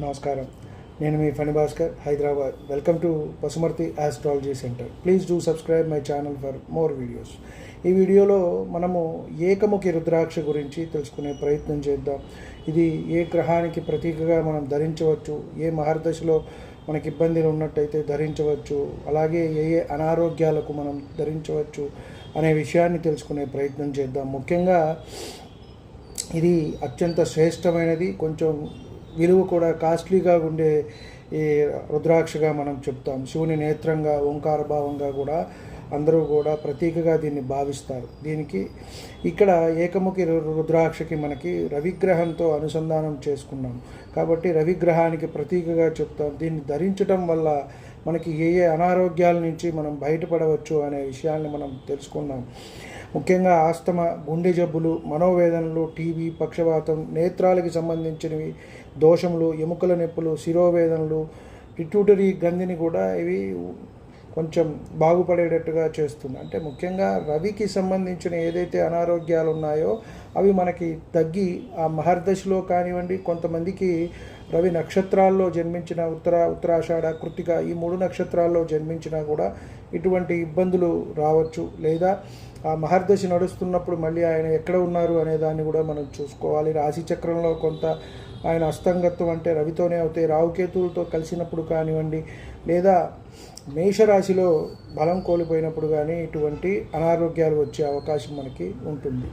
నమస్కారం. నేను మీ Phani Bhaskar Hyderabad. Welcome to Pasumarthi astrology centre please do subscribe my channel for more videos ఈ వీడియోలో మనము ఏకముఖి రుద్రాక్ష గురించి తెలుసుకునే ప్రయత్నం చేద్దాం. ఇది ఏ గ్రహానికి ప్రతీకగా మనం ధరించవచ్చు ఏ మహర్దశలో మనకి ఇబ్బందులు ఉన్నట్టయితే ధరించవచ్చు అలాగే ఏ ఏ అనారోగ్యాలకు మనం ధరించవచ్చు అనే విషయాన్ని తెలుసుకునే ప్రయత్నం చేద్దాం. ముఖ్యంగా ఇది అత్యంత శ్రేష్టమైనది కొంచెం విలువ కూడా కాస్ట్లీగా ఉండే ఈ రుద్రాక్షగా మనం చెప్తాం. శివుని నేత్రంగా ఓంకార భావంగా కూడా అందరూ కూడా ప్రతీకగా దీన్ని భావిస్తారు. దీనికి ఇక్కడ ఏకముఖి రు- రుద్రాక్షకి మనకి రవిగ్రహంతో అనుసంధానం చేసుకున్నాం. కాబట్టి రవిగ్రహానికి ప్రతీకగా చెప్తాం. దీన్ని ధరించటం వల్ల మనకి ఏ ఏ అనారోగ్యాల నుంచి మనం బయటపడవచ్చు అనే విషయాన్ని మనం తెలుసుకున్నాం ముఖ్యంగా ఆస్తమ గుండె జబ్బులు మనోవేదనలు టీబీ పక్షవాతం నేత్రాలకి సంబంధించినవి దోషములు ఎముకల నొప్పులు శిరోవేదనలు పిట్యూటరీ గంధిని కూడా ఇవి కొంచెం బాగుపడేటట్టుగా చేస్తుంది. అంటే ముఖ్యంగా రవికి సంబంధించిన ఏదైతే అనారోగ్యాలు ఉన్నాయో అవి మనకి తగ్గి ఆ మహర్దశలో కానివ్వండి కొంతమందికి రవి నక్షత్రాల్లో జన్మించిన ఉత్తర ఉత్తరాషాఢ కృతిక ఈ మూడు నక్షత్రాల్లో జన్మించినా కూడా ఇటువంటి ఇబ్బందులు రావచ్చు. లేదా ఆ మహర్దశ నడుస్తున్నప్పుడు మళ్ళీ ఆయన ఎక్కడ ఉన్నారు అనే దాన్ని కూడా మనం చూసుకోవాలి. రాశి చక్రంలో కొంత ఆయన అస్తంగత్వం అంటే రవితోనే అవుతాయి రావుకేతువులతో కలిసినప్పుడు కానివ్వండి లేదా మేషరాశిలో బలం కోల్పోయినప్పుడు కానీ ఇటువంటి అనారోగ్యాలు వచ్చే అవకాశం మనకి ఉంటుంది.